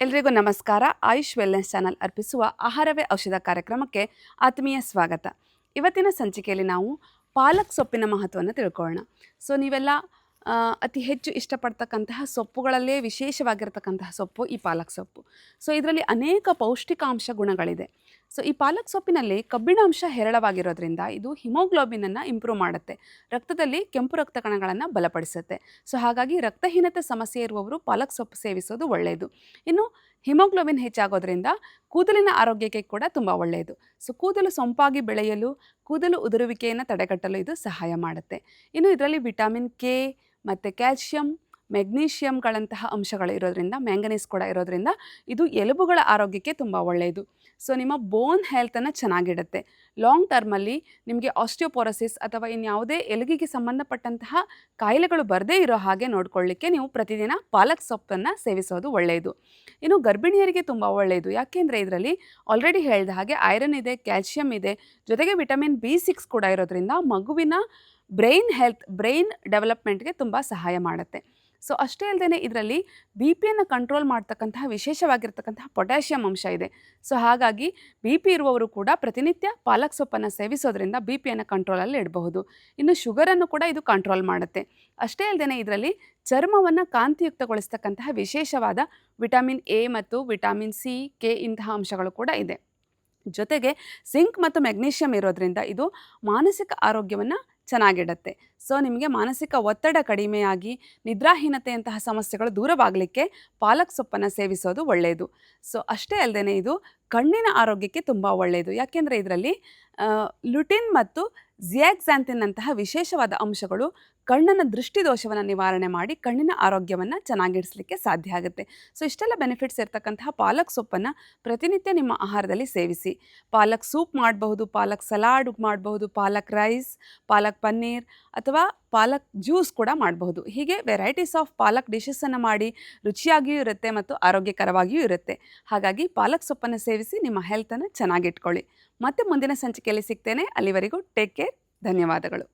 ಎಲ್ರಿಗೂ ನಮಸ್ಕಾರ. AYUSH wellness channel ಅರ್ಪಿಸುವ ಆಹಾರವೇ ಔಷಧ ಕಾರ್ಯಕ್ರಮಕ್ಕೆ ಆತ್ಮೀಯ ಸ್ವಾಗತ. ಇವತ್ತಿನ ಸಂಚಿಕೆಯಲ್ಲಿ ನಾವು ಪಾಲಕ್ ಸೊಪ್ಪಿನ ಮಹತ್ವವನ್ನು ತಿಳ್ಕೊಳ್ಳೋಣ. ಸೊ, ನೀವೆಲ್ಲ ಅತಿ ಹೆಚ್ಚು ಇಷ್ಟಪಡ್ತಕ್ಕಂತಹ ಸೊಪ್ಪುಗಳಲ್ಲೇ ವಿಶೇಷವಾಗಿರ್ತಕ್ಕಂತಹ ಸೊಪ್ಪು ಈ ಪಾಲಕ್ ಸೊಪ್ಪು. ಸೊ ಇದರಲ್ಲಿ ಅನೇಕ ಪೌಷ್ಟಿಕಾಂಶ ಗುಣಗಳಿದೆ. ಸೊ ಈ ಪಾಲಕ್ ಸೊಪ್ಪಿನಲ್ಲಿ ಕಬ್ಬಿಣಾಂಶ ಹೇರಳವಾಗಿರೋದ್ರಿಂದ ಇದು ಹಿಮೋಗ್ಲೋಬಿನನ್ನು ಇಂಪ್ರೂವ್ ಮಾಡುತ್ತೆ. ರಕ್ತದಲ್ಲಿ ಕೆಂಪು ರಕ್ತ ಕಣಗಳನ್ನು ಬಲಪಡಿಸುತ್ತೆ. ಸೊ ಹಾಗಾಗಿ ರಕ್ತಹೀನತೆ ಸಮಸ್ಯೆ ಇರುವವರು ಪಾಲಕ್ ಸೊಪ್ಪು ಸೇವಿಸೋದು ಒಳ್ಳೆಯದು ಇನ್ನು ಹಿಮೋಗ್ಲೋಬಿನ್ ಹೆಚ್ಚಾಗೋದ್ರಿಂದ ಕೂದಲಿನ ಆರೋಗ್ಯಕ್ಕೆ ಕೂಡ ತುಂಬ ಒಳ್ಳೆಯದು ಸೊ ಕೂದಲು ಸೊಂಪಾಗಿ ಬೆಳೆಯಲು ಕೂದಲು ಉದುರುವಿಕೆಯನ್ನು ತಡೆಗಟ್ಟಲು ಇದು ಸಹಾಯ ಮಾಡುತ್ತೆ. ಇನ್ನು ಇದರಲ್ಲಿ ವಿಟಮಿನ್ ಕೆ ಮತ್ತು ಕ್ಯಾಲ್ಶಿಯಂ ಮೆಗ್ನೀಷಿಯಮ್ಗಳಂತಹ ಅಂಶಗಳು ಇರೋದ್ರಿಂದ ಮ್ಯಾಂಗನೀಸ್ ಕೂಡ ಇರೋದ್ರಿಂದ ಇದು ಎಲುಬುಗಳ ಆರೋಗ್ಯಕ್ಕೆ ತುಂಬ ಒಳ್ಳೆಯದು ಸೊ ನಿಮ್ಮ ಬೋನ್ ಹೆಲ್ತನ್ನು ಚೆನ್ನಾಗಿಡುತ್ತೆ. ಲಾಂಗ್ ಟರ್ಮಲ್ಲಿ ನಿಮಗೆ ಆಸ್ಟಿಯೋಪೊರಸಿಸ್ ಅಥವಾ ಇನ್ಯಾವುದೇ ಎಲುಗಿಗೆ ಸಂಬಂಧಪಟ್ಟಂತಹ ಕಾಯಿಲೆಗಳು ಬರದೇ ಇರೋ ಹಾಗೆ ನೋಡ್ಕೊಳ್ಳಿಕ್ಕೆ ನೀವು ಪ್ರತಿದಿನ ಪಾಲಕ್ ಸೊಪ್ಪನ್ನು ಸೇವಿಸೋದು ಒಳ್ಳೆಯದು ಇನ್ನು ಗರ್ಭಿಣಿಯರಿಗೆ ತುಂಬ ಒಳ್ಳೆಯದು ಯಾಕೆಂದರೆ ಇದರಲ್ಲಿ ಆಲ್ರೆಡಿ ಹೇಳಿದ ಹಾಗೆ ಐರನ್ ಇದೆ ಕ್ಯಾಲ್ಶಿಯಂ ಇದೆ, ಜೊತೆಗೆ ವಿಟಮಿನ್ ಬಿ ಸಿಕ್ಸ್ ಕೂಡ ಇರೋದ್ರಿಂದ ಮಗುವಿನ ಬ್ರೈನ್ ಹೆಲ್ತ್ ಬ್ರೈನ್ ಡೆವಲಪ್ಮೆಂಟ್ಗೆ ತುಂಬ ಸಹಾಯ ಮಾಡುತ್ತೆ. ಸೊ ಅಷ್ಟೇ ಅಲ್ಲದೆ ಇದರಲ್ಲಿ ಬಿ ಪಿಯನ್ನು ಕಂಟ್ರೋಲ್ ಮಾಡ್ತಕ್ಕಂತಹ ವಿಶೇಷವಾಗಿರ್ತಕ್ಕಂತಹ ಪೊಟ್ಯಾಷಿಯಂ ಅಂಶ ಇದೆ. ಸೊ ಹಾಗಾಗಿ ಬಿ ಪಿ ಇರುವವರು ಕೂಡ ಪ್ರತಿನಿತ್ಯ ಪಾಲಕ್ ಸೊಪ್ಪನ್ನು ಸೇವಿಸೋದ್ರಿಂದ ಬಿ ಪಿಯನ್ನು ಕಂಟ್ರೋಲಲ್ಲಿ ಇಡಬಹುದು. ಇನ್ನು ಶುಗರನ್ನು ಕೂಡ ಇದು ಕಂಟ್ರೋಲ್ ಮಾಡುತ್ತೆ. ಅಷ್ಟೇ ಅಲ್ಲದೆ ಇದರಲ್ಲಿ ಚರ್ಮವನ್ನು ಕಾಂತಿಯುಕ್ತಗೊಳಿಸ್ತಕ್ಕಂತಹ ವಿಶೇಷವಾದ ವಿಟಮಿನ್ ಎ ಮತ್ತು ವಿಟಮಿನ್ ಸಿ ಕೆ ಇಂತಹ ಅಂಶಗಳು ಕೂಡ ಇದೆ. ಜೊತೆಗೆ ಸಿಂಕ್ ಮತ್ತು ಮೆಗ್ನೀಷಿಯಂ ಇರೋದ್ರಿಂದ ಇದು ಮಾನಸಿಕ ಆರೋಗ್ಯವನ್ನು ಚೆನ್ನಾಗಿಡುತ್ತೆ. ಸೊ, ನಿಮಗೆ ಮಾನಸಿಕ ಒತ್ತಡ ಕಡಿಮೆಯಾಗಿ ನಿದ್ರಾಹೀನತೆಯಂತಹ ಸಮಸ್ಯೆಗಳು ದೂರವಾಗಲಿಕ್ಕೆ ಪಾಲಕ್ ಸೊಪ್ಪನ್ನು ಸೇವಿಸೋದು ಒಳ್ಳೆಯದು ಸೊ, ಅಷ್ಟೇ ಅಲ್ಲದೆ ಇದು ಕಣ್ಣಿನ ಆರೋಗ್ಯಕ್ಕೆ ತುಂಬ ಒಳ್ಳೆಯದು ಯಾಕೆಂದರೆ ಇದರಲ್ಲಿ ಲುಟಿನ್ ಮತ್ತು ಜಿಯಾಕ್ಸಾಂತಿನ್ ಅಂತಹ ವಿಶೇಷವಾದ ಅಂಶಗಳು ಕಣ್ಣಿನ ದೃಷ್ಟಿದೋಷವನ್ನು ನಿವಾರಣೆ ಮಾಡಿ ಕಣ್ಣಿನ ಆರೋಗ್ಯವನ್ನು ಚೆನ್ನಾಗಿಡಿಸಲಿಕ್ಕೆ ಸಾಧ್ಯ ಆಗುತ್ತೆ. ಸೊ ಇಷ್ಟೆಲ್ಲ ಬೆನಿಫಿಟ್ಸ್ ಇರ್ತಕ್ಕಂತಹ ಪಾಲಕ್ ಸೊಪ್ಪನ್ನು ಪ್ರತಿನಿತ್ಯ ನಿಮ್ಮ ಆಹಾರದಲ್ಲಿ ಸೇವಿಸಿ. ಪಾಲಕ್ ಸೂಪ್ ಮಾಡಬಹುದು, ಪಾಲಕ್ ಸಲಾಡ್ ಮಾಡಬಹುದು, ಪಾಲಕ್ ರೈಸ್ ಪಾಲಕ್ ಪನ್ನೀರ್ ಅಥವಾ ಪಾಲಕ್ ಜ್ಯೂಸ್ ಕೂಡ ಮಾಡಬಹುದು. ಹೀಗೆ ವೆರೈಟೀಸ್ ಆಫ್ ಪಾಲಕ್ ಡಿಶಸನ್ನು ಮಾಡಿ ರುಚಿಯಾಗಿಯೂ ಇರುತ್ತೆ ಮತ್ತು ಆರೋಗ್ಯಕರವಾಗಿಯೂ ಇರುತ್ತೆ. ಹಾಗಾಗಿ ಪಾಲಕ್ ಸೊಪ್ಪನ್ನು ಸೇವಿಸಿ ನಿಮ್ಮ ಹೆಲ್ತನ್ನು ಚೆನ್ನಾಗಿಟ್ಕೊಳ್ಳಿ. ಮತ್ತೆ ಮುಂದಿನ ಸಂಚಿಕೆಯಲ್ಲಿ ಸಿಗ್ತೇನೆ. ಅಲ್ಲಿವರೆಗೂ ಟೇಕ್ ಕೇರ್ ಧನ್ಯವಾದಗಳು.